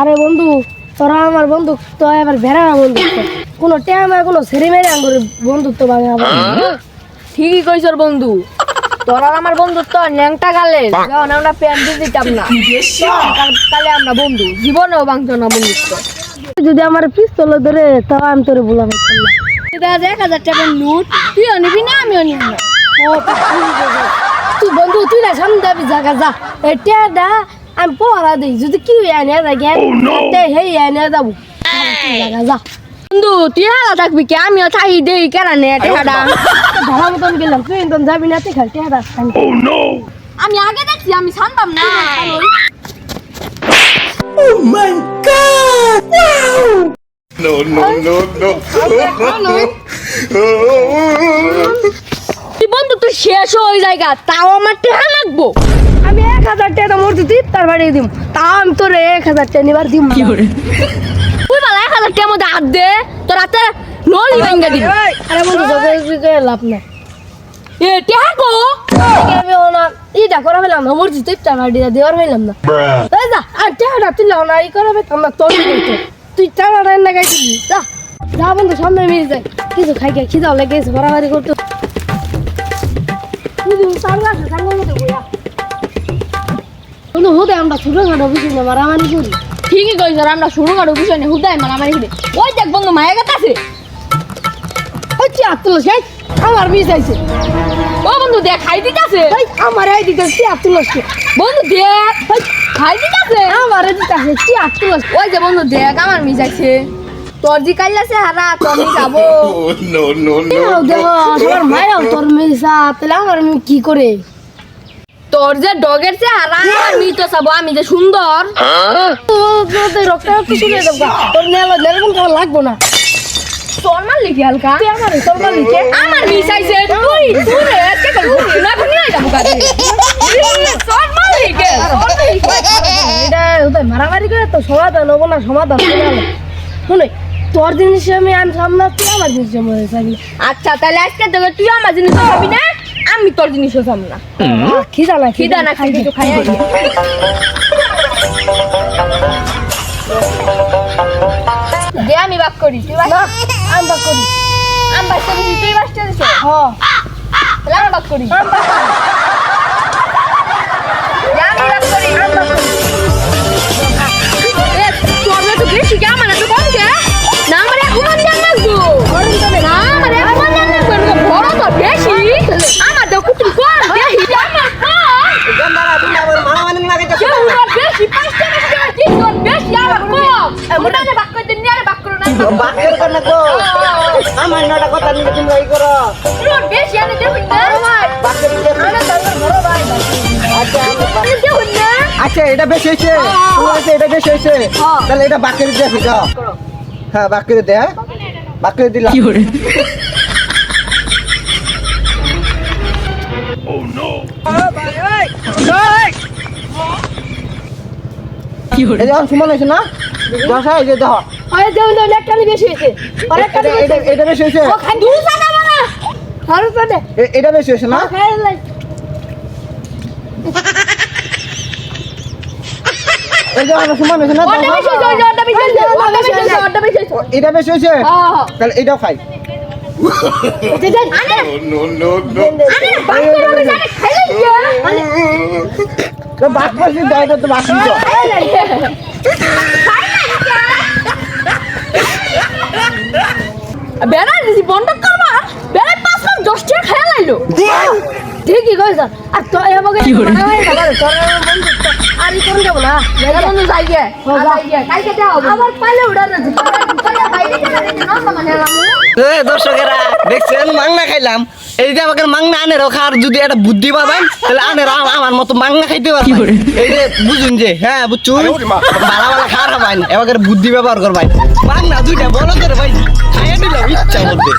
আরে বন্ধু তোরা আমার বন্ধু তো এবার ভেড়া বন্ধুত্ব। কোনো টেমা কোনো সেরে মেরে আঙ্গুর বন্ধুত্ব ভাঙে আবার ঠিকই কইছর বন্ধু। তোরা আর আমার বন্ধুত্ব ন্যাংটা গালে যখন আমরা প্যান দিতাম না। তাহলে আমরা বন্ধু জীবনেও ভাঙতো না বন্ধুত্ব। যদি আমার পিস্তল ধরে তাও আমি তোরে বলা হচ্ছিল না এটা এক হাজার টাকার লুট তুইও নিবি না আমিও নিব না। ও, তুই বন্ধু তুই না সামনে যাবি জায়গা যা। এই টেয়ারটা আমি পড়া দিই যদি কি এনে দেখে হেই এনে যাব যা বন্ধু তুই হালা থাকবি কি আমিও থাকি দেই কেন নে টাকাটা ভাড়া মতন গেলাম তুই একদম যাবি না তুই খালি টেয়ারটা আমি আগে দেখছি আমি জানতাম না No, no, no, no. শেষ হয়ে জায়গা তাও আমার টাকা লাগবো। আমি এক হাজার টাকা মরতে দিই তার বাড়ি দিব তাও আমি তোর এক হাজার টাকা নিবার দিব তুই বলা এক হাজার টাকার মধ্যে হাত দে তোর হাতে নলি ভাঙ্গা দিবি। আরে বন্ধু যোগাযোগ লাভ নাই। এ টাকা গো আমি ওনা ইটা করা ফেলাম না মরছি তুই তার বাড়ি দেওয়ার ফেলাম না. তাই যা আর টাকাটা তুই লাও না ই করে ফেলতাম না তোর তুই টাকা রান্না গাইছিলি যা। যা বন্ধু সামনে মিলে যায়। কিছু খাই খাই খিদাও লেগে গেছে বাড়াবাড়ি করতে আমরা ছোটখাটো বুঝি না মারামারি করি। ঠিকই কইছ আমরা শুরু করো বিষয় নেই হুদাই মারামারি করে। ওই দেখ বন্ধু মায়া গেছে আছে হচ্ছে আত্মল শেষ আমার মিস আইছে ও বন্ধু দেখ খাই দিতাছে। এই আমার এই দিতে তুই আত্মল বন্ধু দেখ খাই দিতাছে। আমার এই দিতে তুই আত্মল ওই যে বন্ধু দেখ আমার মিজাইছে তোর জি কাইলাছে হারা তোর মি যাব। no, no, দেহ no, আমার মায়েরাও তোর মিসা তাহলে আমার আমি কি করে? তোর যে ডগের যে হারা আমার তো যাব আমি যে সুন্দর। তো তোদের রক্ত রক্ত শুনে দেবো তোর নেলা নেরকম খাওয়া লাগবো না। তোর লিখি হালকা। তুই আমার তোর আমার তুই তুই রে না তোর লিখে এটা ওদের মারামারি করে তো সমাধান হব না সমাধান শুনে তোর জিনিস আমি আমি সামনে তুই আমার জিনিস আমি আচ্ছা তাহলে আজকে থেকে তুই আমার জিনিস খাবি না? আমি তোর জিনিসও খাম না। খিদা না খিদা না খাই কিছু খাই দে আমি বাক করি তুই বাক না। আমি বাক করি। আমি বাক করি। তুই বাসটা দিছ হ্যাঁ তাহলে আমি বাক করি। উনারে বাক করে দিন আরে বাক করো না আমার নটা কথা নিয়ে তোমরা ই করো। উনার বেশি আমি দেব না ভাই বাকের দিয়ে- আমি তোর বড় ভাই আচ্ছা আমি- দেব না আচ্ছা এটা বেশি হয়েছে। এটা বেশি হয়েছে। তাহলে এটা বাকের দিয়ে ফিটা হ্যাঁ বাকের দে হ্যাঁ। বাকের দিলাম। এই যখন সুমন হয়েছে না। দশ যে দেখো। আরে দেও দেও লেটকালি বেশি হয়েছে। এটা- এটা বেশি হয়েছে। ও খাই দুই আরও সাদা এটা বেশি হয়েছে না? খাই লাই। না? বেশি হইছে ওটা বেশি হইছে ওটা বেশি হইছে এটা বেশি হয়েছে হ্যাঁ তাহলে এটাও খাই আনে No, no, no, আনে বাক করে আমি জানি খাইলে তো বাক পাশে দাও এটা তো বাকি তো মা বেড়া পাঁচ লাখ দশ টাকা খেয়ে লাইলো। ঠিকই কইছ। আর তো এবারে কি করে? বন্ধু আর ই করুন যাব না। জায়গা বন্ধ যাই গে। যাই গে কালকে দাও আবার পালে উড়া না কালকে বাইরে না মানে রামু এ দর্শকেরা দেখছেন? মাংনা খাইলাম। এই যে আমাকে মাংনা আনে রাখার যদি একটা বুদ্ধি পাবেন তাহলে আনে আমার মতো মাংনা খাইতে পারবেন। এই যে বুঝুন যে হ্যাঁ বুঝছুন? ভালো ভালো খাওয়া খাবেন এবার বুদ্ধি ব্যবহার করবেন। মাংনা দুইটা বলো করে ভাই খাইয়ে দিলাম ইচ্ছা করতে